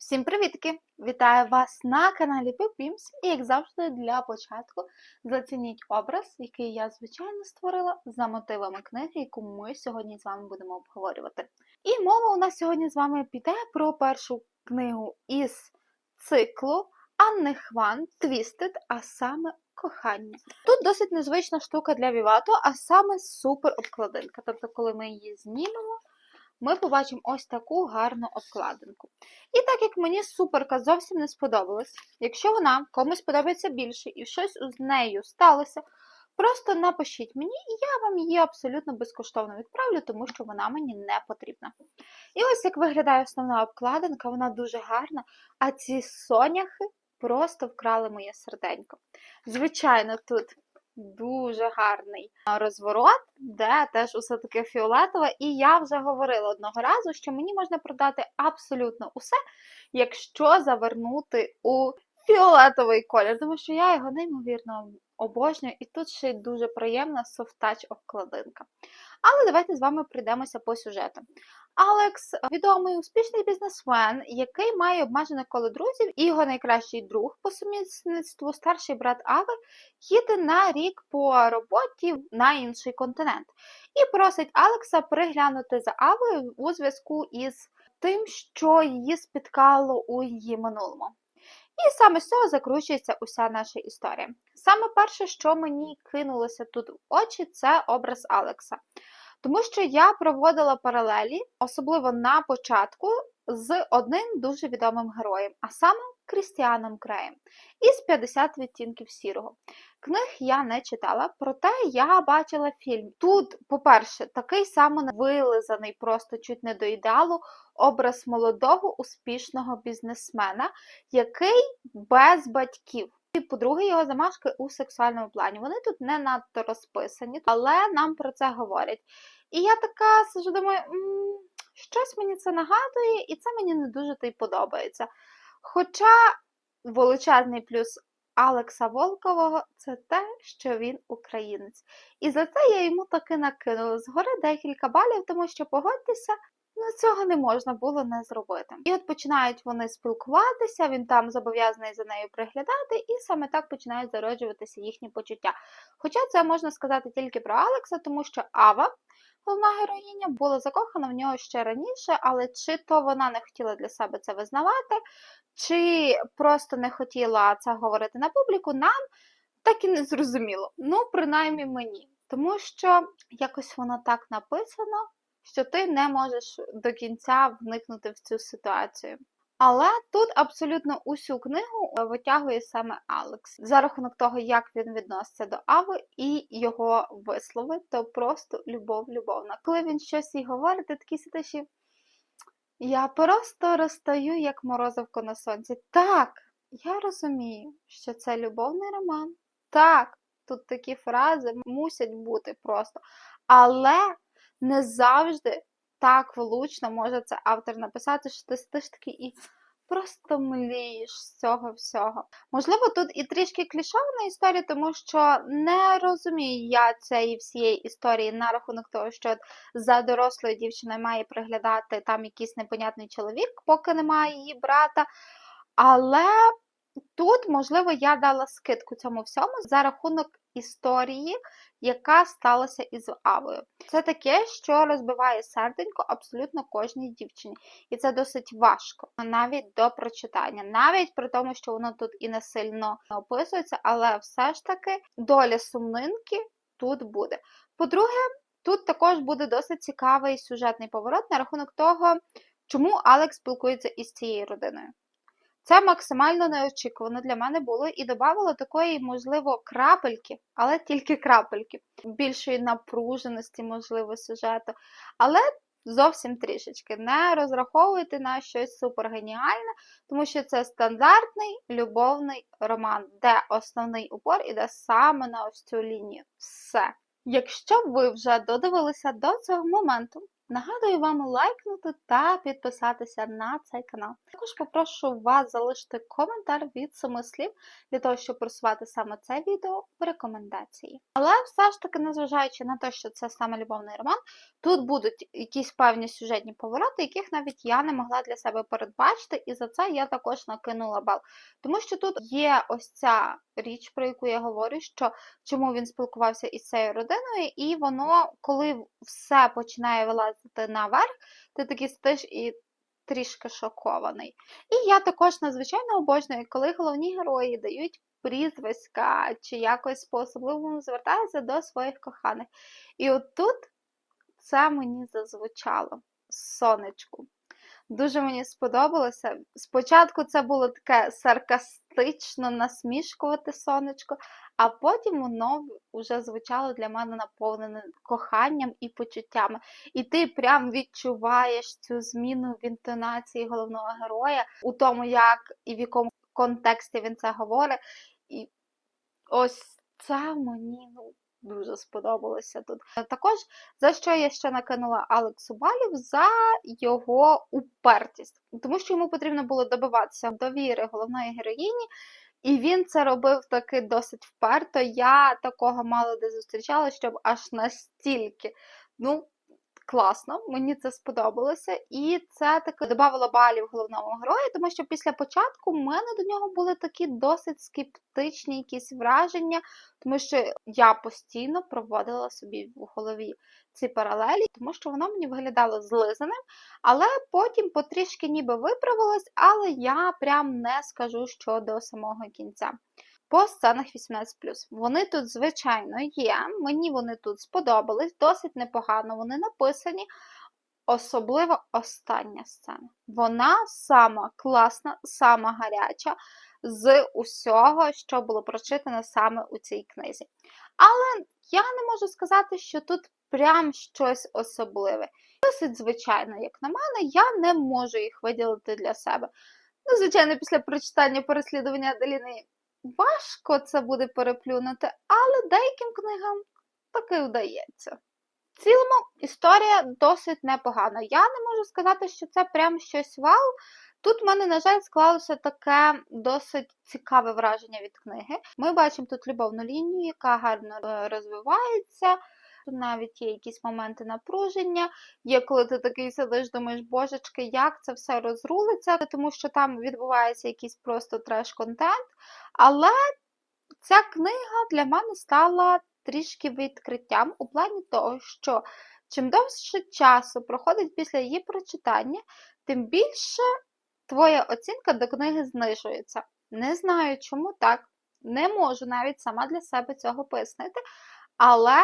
Всім привітки! Вітаю вас на каналі Пепімс. І як завжди, для початку зацініть образ, який я звичайно створила за мотивами книги, яку ми сьогодні з вами будемо обговорювати. І мова у нас сьогодні з вами піде про першу книгу із циклу Анни Хван Твістед, а саме кохання. Тут досить незвична штука для Вівато, а саме супер обкладинка. Тобто, коли ми її знімемо, ми побачимо ось таку гарну обкладинку. І так як мені суперка зовсім не сподобалась, якщо вона комусь подобається більше і щось з нею сталося, просто напишіть мені, і я вам її абсолютно безкоштовно відправлю, тому що вона мені не потрібна. І ось як виглядає основна обкладинка, вона дуже гарна, а ці соняхи просто вкрали моє серденько. Звичайно, тут дуже гарний розворот, де теж усе таке фіолетове. І я вже говорила одного разу, що мені можна продати абсолютно усе, якщо завернути у фіолетовий колір, тому що я його неймовірно обожнюю, і тут ще й дуже приємна софтач обкладинка. Але давайте з вами прийдемося по сюжету. Алекс відомий успішний бізнесмен, який має обмежене коло друзів, і його найкращий друг по сумісництву, старший брат Авер, їде на рік по роботі на інший континент і просить Алекса приглянути за Авою у зв'язку із тим, що її спіткало у її минулому. І саме з цього закручується уся наша історія. Саме перше, що мені кинулося тут в очі, це образ Алекса. Тому що я проводила паралелі, особливо на початку, з одним дуже відомим героєм, а саме Крістіаном Креєм із 50 відтінків сірого. Книг я не читала, проте я бачила фільм. Тут, по-перше, такий самий вилизаний, просто чуть не до ідеалу, образ молодого успішного бізнесмена, який без батьків. І, по-друге, його замашки у сексуальному плані. Вони тут не надто розписані, але нам про це говорять. І я така сижу, думаю, щось мені це нагадує, і це мені не дуже й подобається. Хоча величезний плюс Алекса Волкового це те, що він українець. І за це я йому таки накинула згори декілька балів, тому що погодьтеся, ну цього не можна було не зробити. І от починають вони спілкуватися, він там зобов'язаний за нею приглядати, і саме так починають зароджуватися їхні почуття. Хоча це можна сказати тільки про Алекса, тому що Ава. Головна героїня була закохана в нього ще раніше, але чи то вона не хотіла для себе це визнавати, чи просто не хотіла це говорити на публіку, нам так і не зрозуміло. Ну, принаймні мені. Тому що якось воно так написано, що ти не можеш до кінця вникнути в цю ситуацію. Але тут абсолютно усю книгу витягує саме Алекс. За рахунок того, як він відноситься до Ави і його вислови, то просто любов любовна. Коли він щось їй говорить, ти такий сидиш я просто розстаю, як морозивко на сонці. Так, я розумію, що це любовний роман. Так, тут такі фрази мусять бути просто. Але не завжди так влучно може це автор написати, що ти сидиш такий і просто млієш з цього всього. Можливо, тут і трішки клішована історія, тому що не розумію я цієї всієї історії на рахунок того, що за дорослою дівчиною має приглядати там якийсь непонятний чоловік, поки немає її брата. Але тут, можливо, я дала скидку цьому всьому за рахунок історії, яка сталася із Авою. Це таке, що розбиває серденько абсолютно кожній дівчині. І це досить важко, навіть до прочитання, навіть при тому, що воно тут і не сильно описується, але все ж таки доля сумнинки тут буде. По-друге, тут також буде досить цікавий сюжетний поворот на рахунок того, чому Алекс спілкується із цією родиною. Це максимально неочікувано для мене було і додавало такої, можливо, крапельки, але тільки крапельки, більшої напруженості, можливо, сюжету. Але зовсім трішечки. Не розраховуйте на щось супергеніальне, тому що це стандартний любовний роман, де основний упор іде саме на ось цю лінію. Все. Якщо ви вже додивилися до цього моменту, Нагадую вам лайкнути та підписатися на цей канал. Також попрошу вас залишити коментар від семи слів для того, щоб просувати саме це відео в рекомендації. Але все ж таки, незважаючи на те, що це саме любовний роман, тут будуть якісь певні сюжетні повороти, яких навіть я не могла для себе передбачити, і за це я також накинула бал. Тому що тут є ось ця річ, про яку я говорю, що чому він спілкувався із цією родиною, і воно, коли все починає вилазити наверх, ти такий стиш і трішки шокований. І я також надзвичайно обожнюю, коли головні герої дають прізвиська чи якось по-особливому звертаються до своїх коханих. І отут це мені зазвучало сонечку. Дуже мені сподобалося. Спочатку це було таке саркастично насмішкувати сонечко, а потім воно вже звучало для мене наповнене коханням і почуттями. І ти прям відчуваєш цю зміну в інтонації головного героя, у тому, як і в якому контексті він це говорить. І ось це мені ну, дуже сподобалося тут. Також за що я ще накинула Алексу Балів за його упертість, тому що йому потрібно було добиватися довіри головної героїні. І він це робив таки досить вперто. Я такого мало де зустрічала, щоб аж настільки. Ну, класно, мені це сподобалося. І це таки додавало балів головному герою, тому що після початку в мене до нього були такі досить скептичні якісь враження, тому що я постійно проводила собі в голові ці паралелі, тому що воно мені виглядало злизаним, але потім потрішки ніби виправилось, але я прям не скажу, що до самого кінця. По сценах 18. Вони тут, звичайно, є. Мені вони тут сподобались, досить непогано вони написані. Особливо остання сцена. Вона сама класна, сама гаряча з усього, що було прочитано саме у цій книзі. Але я не можу сказати, що тут прям щось особливе. Досить звичайно, як на мене, я не можу їх виділити для себе. Ну, звичайно, після прочитання переслідування Аделіни важко це буде переплюнути, але деяким книгам таки вдається. В цілому історія досить непогана. Я не можу сказати, що це прям щось вау. Тут в мене, на жаль, склалося таке досить цікаве враження від книги. Ми бачимо тут любовну лінію, яка гарно е, розвивається. Тут навіть є якісь моменти напруження. Є, коли ти такий сидиш, думаєш, божечки, як це все розрулиться, тому що там відбувається якийсь просто треш-контент. Але ця книга для мене стала трішки відкриттям у плані того, що чим довше часу проходить після її прочитання, тим більше твоя оцінка до книги знижується. Не знаю, чому так. Не можу навіть сама для себе цього пояснити, але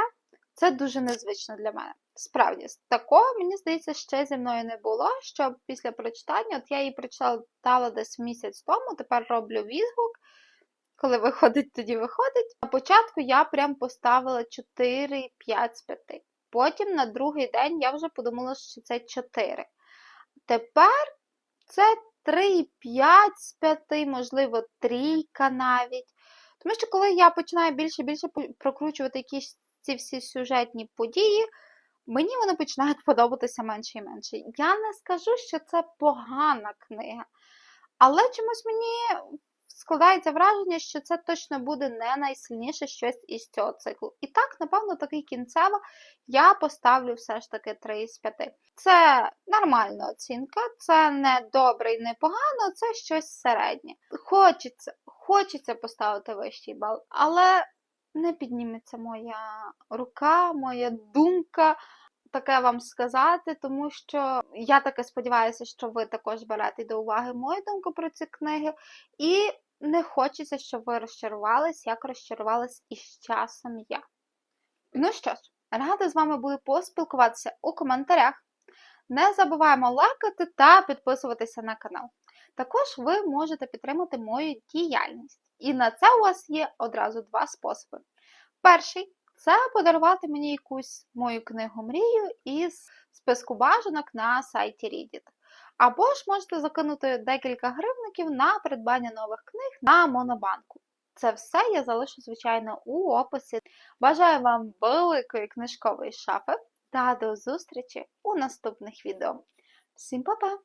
це дуже незвично для мене. Справді, такого, мені здається, ще зі мною не було, що після прочитання, от я її прочитала десь місяць тому, тепер роблю відгук. Коли виходить, тоді виходить. На початку я прям поставила 4, 5 з 5. Потім на другий день я вже подумала, що це 4. Тепер це 3, 5 з 5, можливо, трійка навіть. Тому що, коли я починаю більше більше прокручувати якісь ці всі сюжетні події, мені вони починають подобатися менше і менше. Я не скажу, що це погана книга. Але чомусь мені складається враження, що це точно буде не найсильніше щось із цього циклу. І так, напевно, такий кінцево я поставлю все ж таки 3 з 5. Це нормальна оцінка, це не добре і не погано, це щось середнє. Хочеться, хочеться поставити вищий бал, але не підніметься моя рука, моя думка. Таке вам сказати, тому що я таки сподіваюся, що ви також берете до уваги мою думку про ці книги. І не хочеться, щоб ви розчарувались, як розчарувалась із часом я. Ну що ж, рада з вами буду поспілкуватися у коментарях. Не забуваємо лайкати та підписуватися на канал. Також ви можете підтримати мою діяльність. І на це у вас є одразу два способи. Перший це подарувати мені якусь мою книгу мрію із списку бажанок на сайті Reddit. Або ж можете закинути декілька гривників на придбання нових книг на Монобанку. Це все я залишу, звичайно, у описі. Бажаю вам великої книжкової шафи, та до зустрічі у наступних відео. Всім па-па!